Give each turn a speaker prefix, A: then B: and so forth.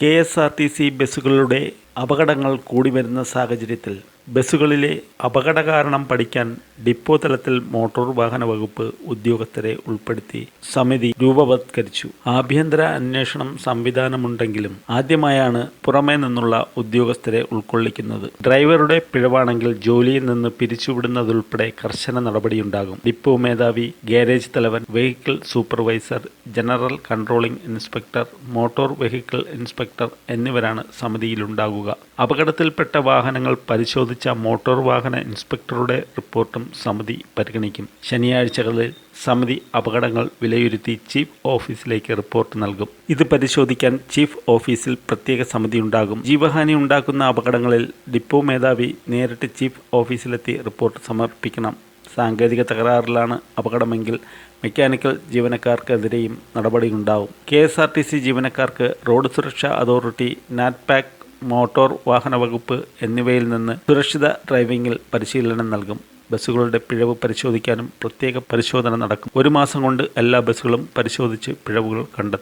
A: K S R T C ബസ്സുകളുടെ അപകടങ്ങൾ കൂടി വരുന്ന സാഹചര്യത്തിൽ ബസ്സുകളിലെ അപകട കാരണം പഠിക്കാൻ ഡിപ്പോ തലത്തിൽ മോട്ടോർ വാഹന വകുപ്പ് ഉദ്യോഗസ്ഥരെ ഉൾപ്പെടുത്തി സമിതി രൂപവത്കരിച്ചു. ആഭ്യന്തര അന്വേഷണം സംവിധാനമുണ്ടെങ്കിലും ആദ്യമായാണ് പുറമേ നിന്നുള്ള ഉദ്യോഗസ്ഥരെ ഉൾക്കൊള്ളിക്കുന്നത്. ഡ്രൈവറുടെ പിഴവാണെങ്കിൽ ജോലിയിൽ നിന്ന് പിരിച്ചുവിടുന്നതുൾപ്പെടെ കർശന നടപടിയുണ്ടാകും. ഡിപ്പോ മേധാവി ഗാരേജ് തലവൻ vehicle supervisor general controlling inspector motor vehicle inspector എന്നിവരാണ് സമിതിയിലുണ്ടാകുക. അപകടത്തിൽപ്പെട്ട വാഹനങ്ങൾ പരിശോധിച്ച മോട്ടോർ വാഹന ഇൻസ്പെക്ടറുടെ റിപ്പോർട്ടും സമിതി പരിഗണിക്കും. ശനിയാഴ്ചകളിൽ സമിതി അപകടങ്ങൾ വിലയിരുത്തി ചീഫ് ഓഫീസിലേക്ക് റിപ്പോർട്ട് നൽകും. ഇത് പരിശോധിക്കാൻ ചീഫ് ഓഫീസിൽ പ്രത്യേക സമിതി ഉണ്ടാകും. ജീവഹാനി ഉണ്ടാക്കുന്ന അപകടങ്ങളിൽ ഡിപ്പോ മേധാവി നേരിട്ട് ചീഫ് ഓഫീസിലെത്തി റിപ്പോർട്ട് സമർപ്പിക്കണം. സാങ്കേതിക തകരാറിലാണ് അപകടമെങ്കിൽ മെക്കാനിക്കൽ ജീവനക്കാർക്കെതിരെയും നടപടിയുണ്ടാവും. K S R T C ജീവനക്കാർക്ക് റോഡ് സുരക്ഷാ അതോറിറ്റി നാറ്റ്പാക് മോട്ടോർ വാഹന വകുപ്പ് എന്നിവയിൽ നിന്ന് സുരക്ഷിത ഡ്രൈവിംഗിൽ പരിശീലനം നൽകും. ബസ്സുകളുടെ പിഴവ് പരിശോധിക്കാനും പ്രത്യേക പരിശോധന നടക്കും. ഒരു മാസം കൊണ്ട് എല്ലാ ബസ്സുകളും പരിശോധിച്ച് പിഴവുകൾ കണ്ടെത്തും.